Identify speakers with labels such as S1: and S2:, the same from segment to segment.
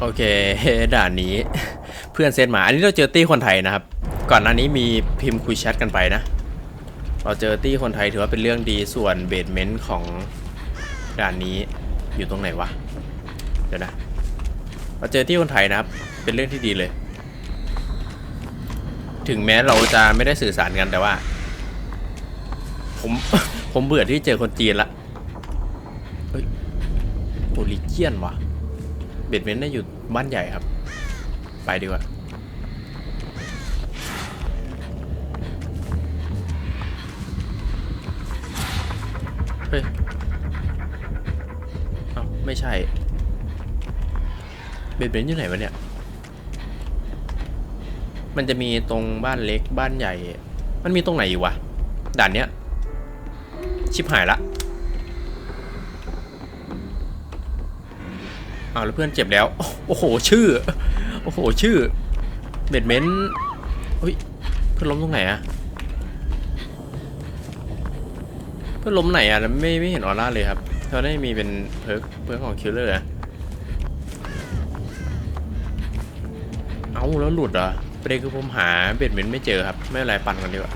S1: โอเคด่านนี้ เพื่อนเซตมา อันนี้เราเจอตี้คนไทยนะครับ ก่อนหน้านี้มีพิมพ์คุยแชทกันไปนะ เราเจอตี้คนไทยถือว่าเป็นเรื่องดีส่วนเบสเมนต์ของด่านนี้อยู่ตรงไหนวะ เดี๋ยวนะ เราเจอตี้คนไทยนะครับ เป็นเรื่องที่ดีเลย ถึงแม้เราจะไม่ได้สื่อสารกันแต่ว่า ผมผมเบื่อที่เจอคนจีนละเฮ้ยโอลิเจียนวะ บดเมนต์น่าอยู่บ้านใหญ่ครับ ไปดีกว่าเฮ้ยเอ้าไม่ใช่เบดเมนต์อยู่ไหนวะเนี่ย มันจะมีตรงบ้านเล็กบ้านใหญ่ มันมีตรงไหนอยู่วะด่านเนี้ย ชิบหายละ อ้าวแล้วเพื่อนเจ็บแล้ว โอ้โหชื่อ โอ้โหชื่อเบดเมนต์เฮ้ยเพื่อนล้มตรงไหนอะเพื่อนล้มไหนอะไม่ไม่เห็นออร่าเลยครับเขาได้มีเป็นเพิร์กเพิร์กของคิลเลอร์อะเอาแล้วหลุดเหรอะประเด็นคือผมหาเบดเมนต์ไม่เจอครับ ไม่เป็นไรปั่นกันดีกว่า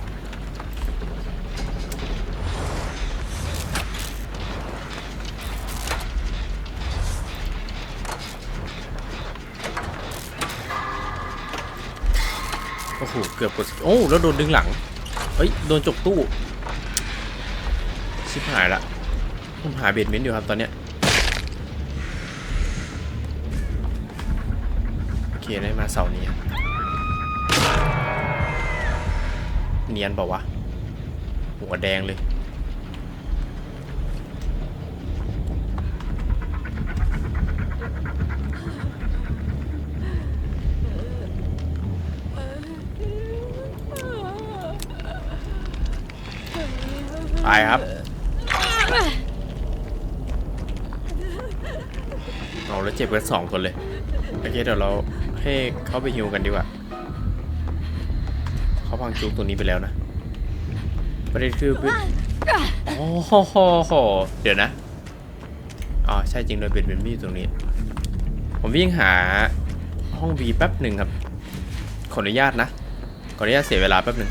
S1: โอ้โหเกือบกดโอ้แล้วโดนดึงหลังเฮ้ยโดนจกตู้ชิบหายละผมหาเบดเมนต์อยู่ครับตอนเนี้ยโอเคได้มาเสาร์นี้เนียนเปล่าวะหัวแดงเลย ครับ เอาแล้วเจ็บกันสองคนเลยโอเคเดี๋ยวเราให้เขาไปฮิวกันดีกว่าเขาพังจุกตัวนี้ไปแล้วนะประเด็นคือโอ้โหเดี๋ยวนะอ๋อใช่จริงเลยเป็นเป็นมีตรงนี้ ผมวิ่งหาห้อง V แป๊บหนึ่งครับ ขออนุญาตนะ ขออนุญาตเสียเวลาแป๊บหนึ่ง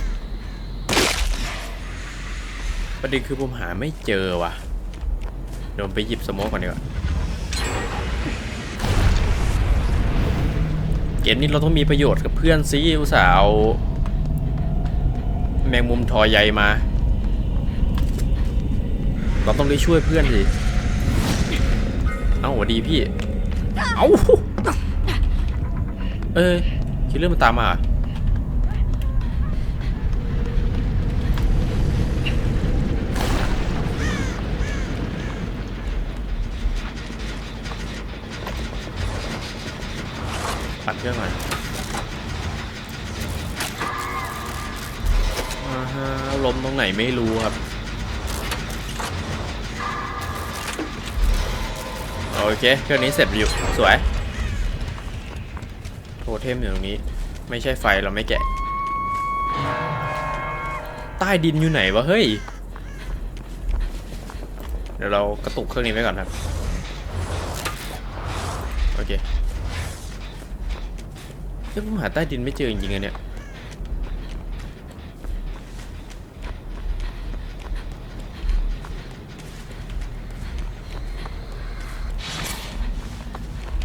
S1: ประเด็นคือผมหาไม่เจอว่ะเดี๋ยวผมไปหยิบสโมกก่อนดีกว่าเกมนี้เราต้องมีประโยชน์กับเพื่อนซิอุตส่าห์เอาแมงมุมทอใยมา เราต้องได้ช่วยเพื่อนสิเอ้าสวัสดีพี่ เอ้าเอ้ยคิดเรื่องมันตามมาเห ปัดเครื่องหน่อยอาฮะล้มตรงไหนไม่รู้ครับ โอเคเครื่องนี้เสร็จอยู่ สวย โทเทมอยู่ตรงนี้ ไม่ใช่ไฟเราไม่แกะ ใต้ดินอยู่ไหนวะ เฮ้ย เดี๋ยวเรากระตุกเครื่องนี้ไว้ก่อนครับ ฮ้ยผมหาใต้ดินไม่เจอจริงๆอะเนี่ย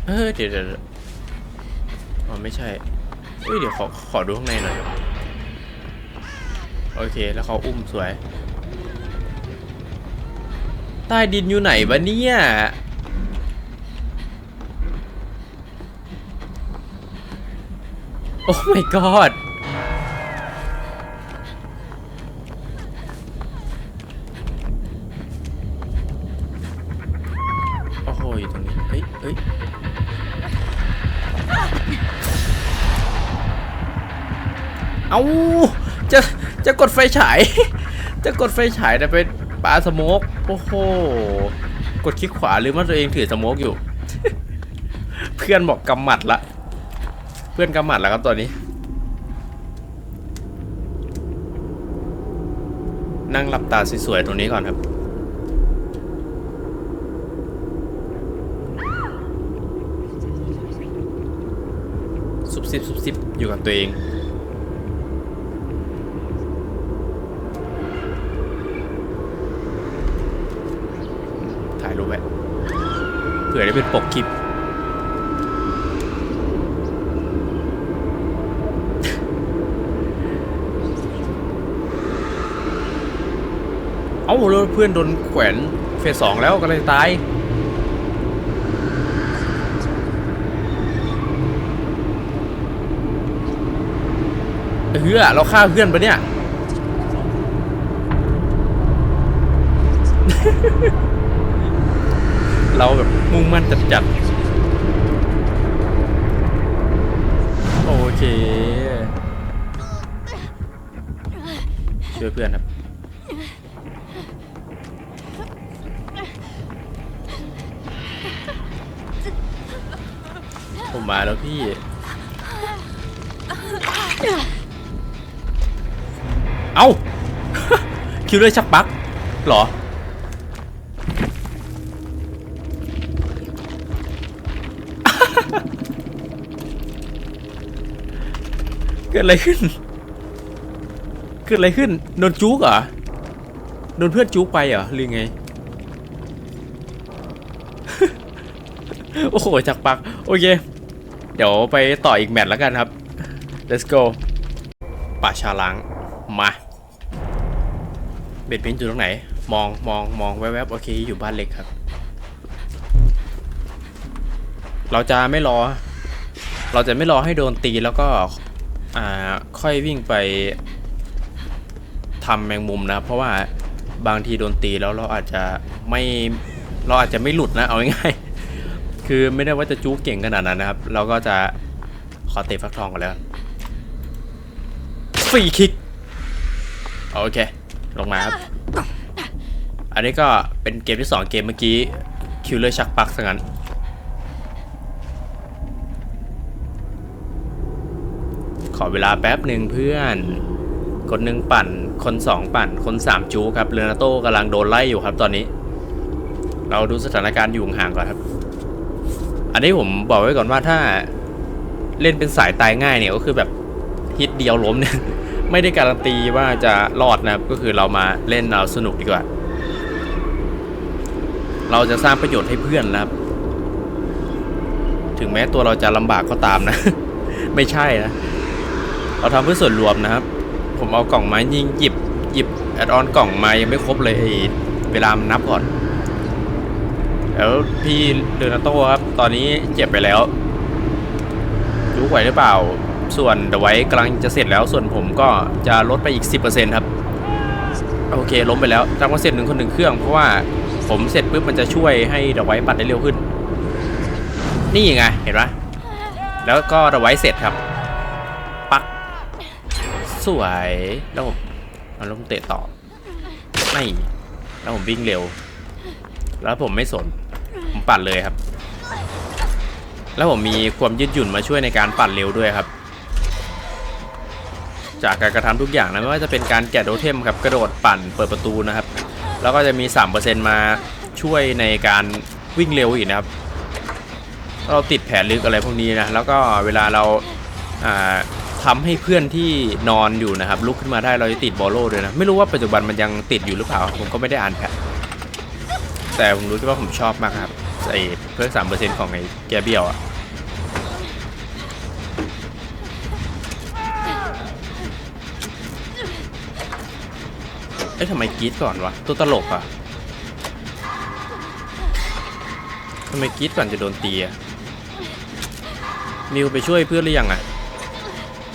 S1: เออเดี๋ยวเดี๋ยวเดี๋ยวอ๋อไม่ใช่เอ้ยเดี๋ยวขอขอดูข้างในหน่อย โอเคแล้วเขาอุ้มสวย ใต้ดินอยู่ไหนวะเนี่ย โอ้ my god โอ้โหอยู่ตรงนี้ เฮ้ยเฮ้ยเอาจะ จะกดไฟฉาย จะกดไฟฉายแต่เป็นปลาสโมกโอ้โห กดคลิกขวาหรือว่าตัวเองถือสโมกอยู่ เพื่อนบอกกำหมัดละ เพื่อนกำหมัดแล้วครับตอนนี้ นั่งหลับตาสวยๆตรงนี้ก่อนครับซิบซุบซิบอยู่กับตัวเองถ่ายรูปไว้เผื่อได้เป็นปกคลิป อ้าแล้วเพื่อนโดนแขวนเฟสสองแล้วก็เลยตาย เฮ้ยเราฆ่าเพื่อนปะเนี่ย เราแบบมุ่งมั่นจัดจัดโอเคช่วยเพื่อนครับ ผมมาแล้วพี่ เอ้า คิวเลยชักปักหรอ เกิดอะไรขึ้น เกิดอะไรขึ้น โดนจุกเหรอ โดนเพื่อนจุกไปเหรอ หรือไง โอ้โหจักปัก โอเค เดี๋ยวไปต่ออีกแมตช์แล้วกันครับ let's go ป่าชาล้างมาเบ็ดเพนอยู่ตรงไหน มองมองมองแวบๆโอเคอยู่บ้านเล็กครับ เราจะไม่รอ เราจะไม่รอให้โดนตีแล้วก็อ่าค่อยวิ่งไปทำแมงมุมนะเพราะว่าบางทีโดนตีแล้วเราอาจจะไม่เราอาจจะไม่หลุดนะเอาง่าย คือไม่ได้ว่าจะจู๊เก่งขนาดนั้นนะครับ เราก็จะขอเตะฟักทองก่อนแล้วฟรีคิก โอเค ลงมาครับ อันนี้ก็เป็นเกมที่ 2 เกมเมื่อกี้ คิวเลอร์ชักปักซะงั้น ขอเวลาแป๊บหนึ่งเพื่อน คนหนึ่งปั่น คนสองปั่น คนสามจูครับ เรนาโต้กำลังโดนไล่อยู่ครับตอนนี้ เราดูสถานการณ์อยู่ห่างก่อนครับ อันนี้ผมบอกไว้ก่อนว่าถ้าเล่นเป็นสายตายง่ายเนี่ยก็คือแบบฮิตเดียวล้มเนี่ยไม่ได้การันตีว่าจะรอดนะครับก็คือเรามาเล่นเอาสนุกดีกว่า เราจะสร้างประโยชน์ให้เพื่อนนะครับ ถึงแม้ตัวเราจะลำบากก็ตามนะ ไม่ใช่นะ เราทำเพื่อส่วนรวมนะครับ ผมเอากล่องไม้ยิงหยิบหยิบแอดออนกล่องมายังไม่ครบเลยไอเวลามันนับก่อน แล้วพี่เดอนาโต้ครับ ตอนนี้เจ็บไปแล้วรู้ไหวหรือเปล่า ส่วนเดอะไว้กำลังจะเสร็จแล้ว ส่วนผมก็จะลดไปอีก 10%ครับ โอเค ล้มไปแล้วทำมาเสร็จหนึ่งคนหนึ่งเครื่อง เพราะว่าผมเสร็จปุ๊บมันจะช่วยให้เดอะไว้ปัดได้เร็วขึ้น นี่ไง เห็นปะแล้วก็เดอะไว้เสร็จครับ ปัก สวย แล้วผมเอาลงเตะต่อ ไม่ แล้วผมวิ่งเร็ว แล้วผมไม่สน ปั่นเลยครับ แล้วผมมีความยืดหยุ่นมาช่วยในการปั่นเร็วด้วยครับ จากการกระทำทุกอย่างนะไม่ว่าจะเป็นการแกะโดเทมครับกระโดดปั่นเปิดประตูนะครับ แล้วก็จะมี 3%มาช่วยในการวิ่งเร็วอีกนะครับ เราติดแผลลึกอะไรพวกนี้นะแล้วก็เวลาเราอ่าทำให้เพื่อนที่นอนอยู่นะครับลุกขึ้นมาได้เราจะติดบอลโล่ด้วยนะ ไม่รู้ว่าปัจจุบันมันยังติดอยู่หรือเปล่า ผมก็ไม่ได้อ่านแพทแต่ผมรู้ที่ว่าผมชอบมากครับ ไอ้เพิ่มสามเปอร์เซ็นต์ของไอ้แกเบียวอะเอ๊ะทำไมกรีดก่อนวะ ตัวตลกอะทำไมกรีดก่อนจะโดนตีอะมิวไปช่วยเพื่อนหรือยังอะ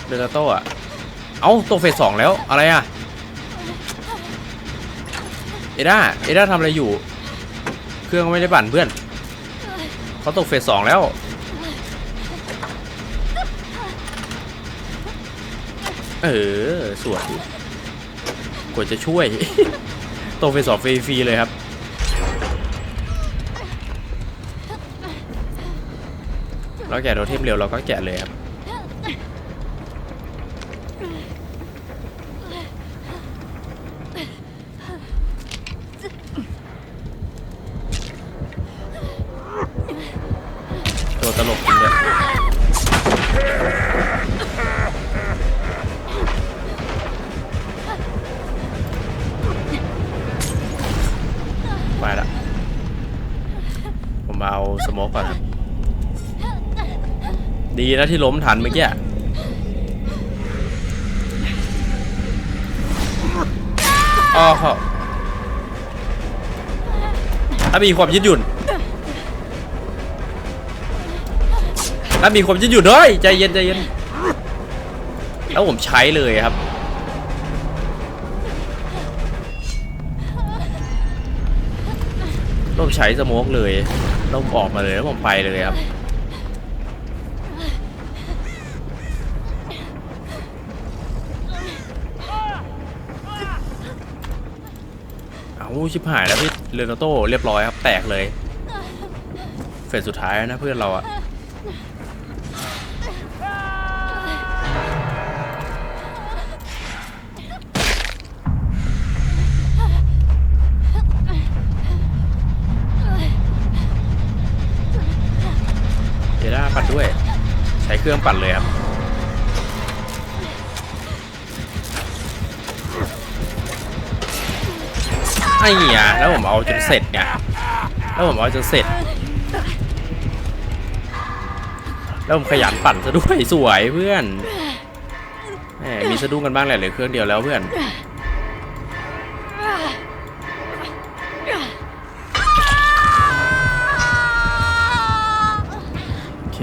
S1: เดลโต้อะเอ้าตัวเฟสสองแล้วอะไรอะเอด้าเอด้าทำอะไรอยู่ เครื่องไม่ได้ปั่นเพื่อน เขาตกเฟสสองแล้ว เออ สวยกว่าจะช่วย ตกเฟสสองฟรีๆเลยครับ เราแกะโทเทมเร็วเราก็แกะเลยครับ ดีนะที่ล้มทันเมื่อกี้อ๋อถ้ามีความยืดหยุ่นถ้ามีความยืดหยุ่นเฮ้ยใจเย็นใจเย็น แล้วผมใช้เลยครับแล้วผมใช้สโมกเลยแล้วผมออกมาเลยแล้วผมไปเลยครับ อาชิบหายแล้วพี่เรโนโต้เรียบร้อยครับ แตกเลย เฟสสุดท้ายนะเพื่อนเราอะเดด้าปัดด้วย ใช้เครื่องปัดเลยครับ ไอ้เหี้ยแล้วผมเอาจนเสร็จไงแล้วผมเอาจนเสร็จ แล้วผมขยันปั่นซะด้วยสวยเพื่อนแหมมีสะดุ้งกันบ้างแหละเหลือเครื่องเดียวแล้วเพื่อนโอเค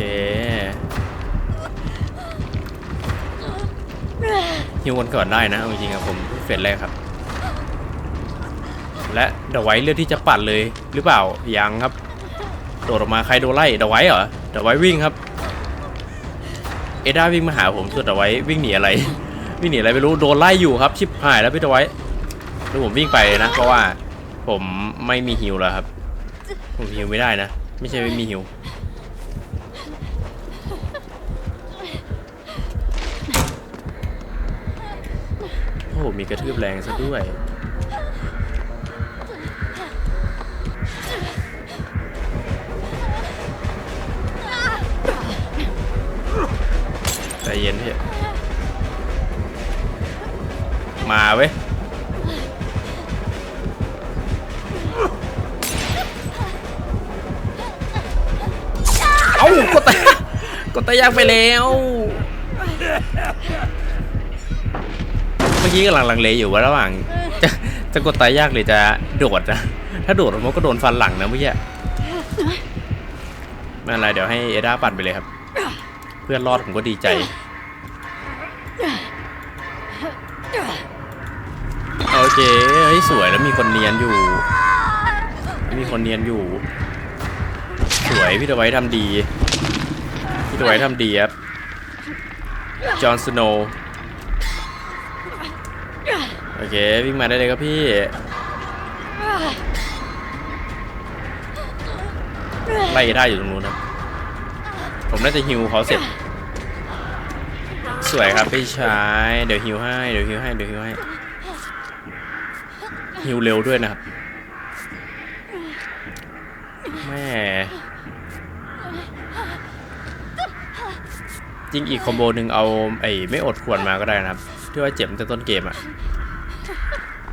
S1: ฮิวกันก่อนได้นะเอาจริงๆอะผมเฟสแรกครับ และเดอะไว้เลือกที่จะปัดเลยหรือเปล่ายังครับ โดดออกมาใครโดนไล่เดอะไว้เหรอเดอะไว้วิ่งครับ เอด้าวิ่งมาหาผมส่วนเดอะไว้วิ่งหนีอะไร วิ่งหนีอะไรไม่รู้โดนไล่อยู่ครับ ชิบหายแล้วพี่เดอะไว้แล้วผมวิ่งไปนะ เพราะว่าผมไม่มีฮิวแล้วครับ ผมฮิวไม่ได้นะ ไม่ใช่ไม่มีฮิวโอ้มีกระทืบแรงซะด้วย เย็นพี่มาเว้ยเอ้ากดตายกดตายยากไปแล้วเมื่อกี้กำลังลังเลอยู่ว่าระหว่าง จะจะกดตายยากหรือจะโดดนะถ้าโดดมันก็โดนฟันหลังนะเมื่อกี้ไม่เป็นไรเดี๋ยวให้เอด้าปั่นไปเลยครับ เพื่อนรอดผมก็ดีใจ เคเฮ้ยสวยแล้วมีคนเนียนอยู่ มีคนเนียนอยู่ สวยพี่ตะไว้ทำดี พี่ตะไว้ทำดีครับ จอห์นสโนว์โอเควิ่งมาได้เลยครับพี่ ไล่ได้อยู่ตรงนู้นครับ ผมน่าจะฮิวเขาเสร็จ สวยครับพี่ชาย เดี๋ยวฮิวให้ เดี๋ยวฮิวให้ เดี๋ยวฮิวให้ ฮิวเร็วด้วยนะครับแม่จริงอีกคอมโบหนึ่งเอาไอ้ไม่อดขวดมาก็ได้นะครับ ที่ว่าเจ็บแต่ต้นเกมอะ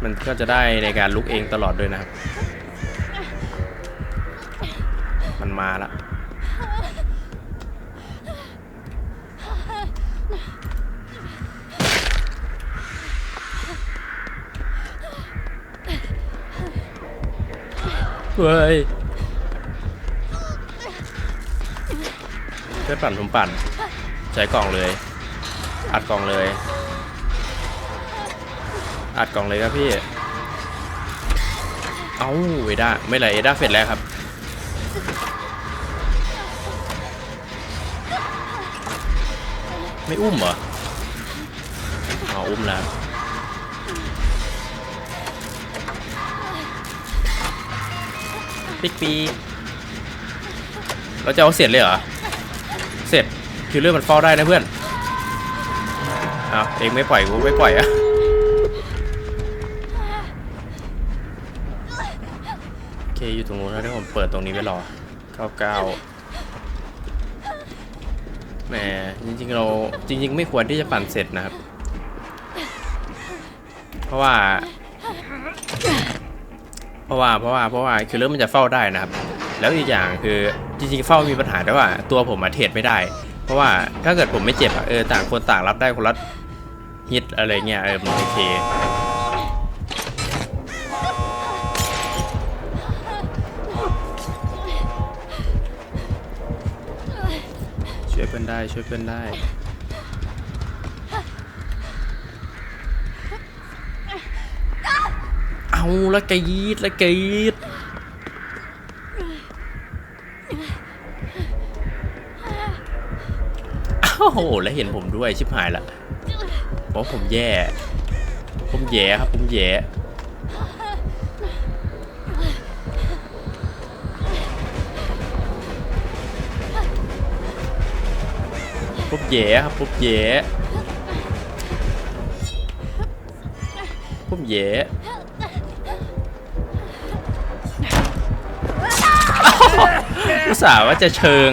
S1: มันก็จะได้ในการลุกเองตลอดด้วยนะครับ มันมาละ เฮ้ยเพื่อปั่นผมปั่น ใช้กล่องเลย อัดกล่องเลย อัดกล่องเลยครับพี่ เอ้าเอด้าไม่ไรเอด้าเสร็จแล้วครับไม่อุ้มเหรออ๋ออุ้มแล้ว ปิ๊กปีเราจะเอาเสร็จเลยเหรอ เสร็จคิวเลอร์มันเฝ้าได้นะเพื่อนอ้าวเองไม่ปล่อยกูไม่ปล่อยอะโอเคอยู่ตรงนู้นแล้วเดี๋ยวผมเปิดตรงนี้ไว้รอเก้าเก้าแหมจริงๆเราจริง ๆ ไม่ควรที่จะปั่นเสร็จนะครับ เพราะว่า เพราะว่าเพราะว่าเพราะว่าคิลเลอร์มันจะเฝ้าได้นะครับ แล้วอีกอย่างคือจริงๆเฝ้ามีปัญหาแต่ว่าตัวผมอะเทรดไม่ได้ เพราะว่าถ้าเกิดผมไม่เจ็บอะเออต่างคนต่างรับได้คนละฮิตอะไรเงี้ยเออมันโอเคช่วยเพื่อนได้ช่วยเพื่อนได้ เอาละกรีดละกรีดอ้าวแล้วเห็นผมด้วยชิบหายละเพราะผมแย่ ผมแย่ครับ ผมแย่ผมแย่ครับผมแย่ผมแย่ อุตส่าห์ว่าจะเชิง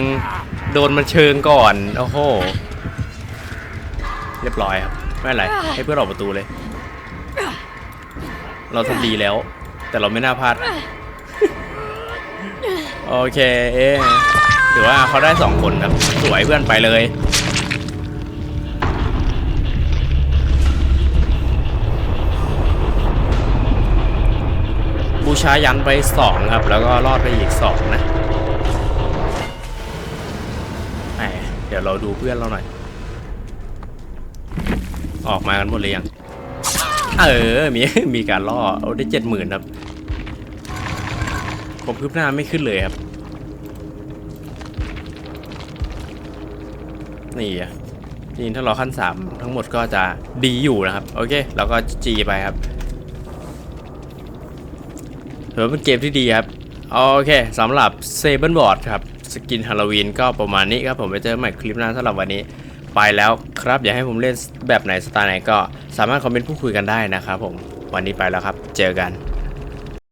S1: โดนมันเชิงก่อน โอ้โห เรียบร้อยครับ ไม่เป็นไร ให้เพื่อนออกประตูเลย เราทำดีแล้ว แต่เราไม่น่าพลาด โอเคถือว่าเขาได้สองคนครับ สวยเพื่อนไปเลยบูชายันไปสองครับ แล้วก็รอดไปอีกสองนะ เดี๋ยวเราดูเพื่อนเราหน่อย ออกมากันหมดเลยยัง เออ มี มีการล่อ เอาได้เจ็ดหมื่นครับ ผมคืบหน้าไม่ขึ้นเลยครับ นี่อะจริงถ้าเราขั้นสามทั้งหมดก็จะดีอยู่นะครับ โอเค เราก็จีไปครับถือว่าเป็นเกมที่ดีครับ โอเคสำหรับเซเบิลบอร์ดครับ สกินฮาโลวีนก็ประมาณนี้ครับผมไปเจอใหม่คลิปหน้าสำหรับวันนี้ไปแล้วครับ อยากให้ผมเล่นแบบไหนสไตล์ไหนก็สามารถคอมเมนต์พูดคุยกันได้นะครับผมวันนี้ไปแล้วครับ เจอกัน